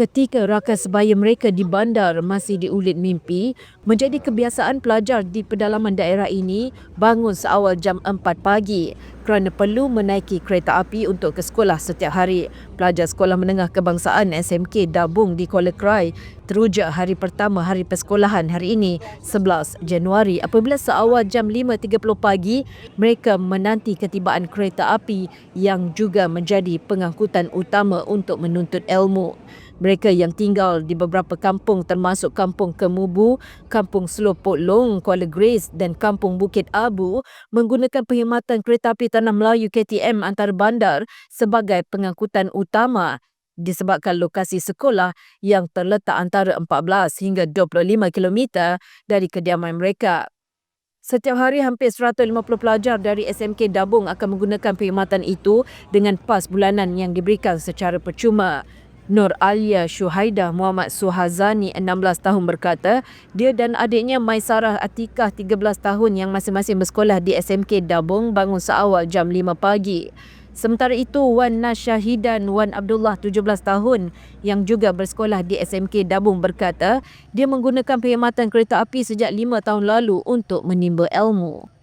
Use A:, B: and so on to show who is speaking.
A: ketika rakas sebaya mereka di bandar masih diulit mimpi, menjadi kebiasaan pelajar di pedalaman daerah ini bangun seawal jam 4 pagi kerana perlu menaiki kereta api untuk ke sekolah setiap hari. Pelajar Sekolah Menengah Kebangsaan SMK Dabung di Kuala Krai teruja hari pertama hari persekolahan hari ini 11 Januari apabila seawal jam 5.30 pagi mereka menanti ketibaan kereta api yang juga menjadi pengangkutan utama untuk menuntut ilmu. Mereka yang tinggal di beberapa kampung termasuk Kampung Kemubu, Kampung Selopok Long, Kuala Grace dan Kampung Bukit Abu menggunakan perkhidmatan kereta api Tanah Melayu KTM antar bandar sebagai pengangkutan utama disebabkan lokasi sekolah yang terletak antara 14 hingga 25 km dari kediaman mereka. Setiap hari hampir 150 pelajar dari SMK Dabung akan menggunakan perkhidmatan itu dengan pas bulanan yang diberikan secara percuma. Nur Alia Syuhaida Muhammad Suhazani 16 tahun berkata, dia dan adiknya Maisarah Atikah 13 tahun yang masing-masing bersekolah di SMK Dabung bangun seawal jam 5 pagi. Sementara itu, Wan Nasyahidan Wan Abdullah 17 tahun yang juga bersekolah di SMK Dabung berkata, dia menggunakan perkhidmatan kereta api sejak 5 tahun lalu untuk menimba ilmu.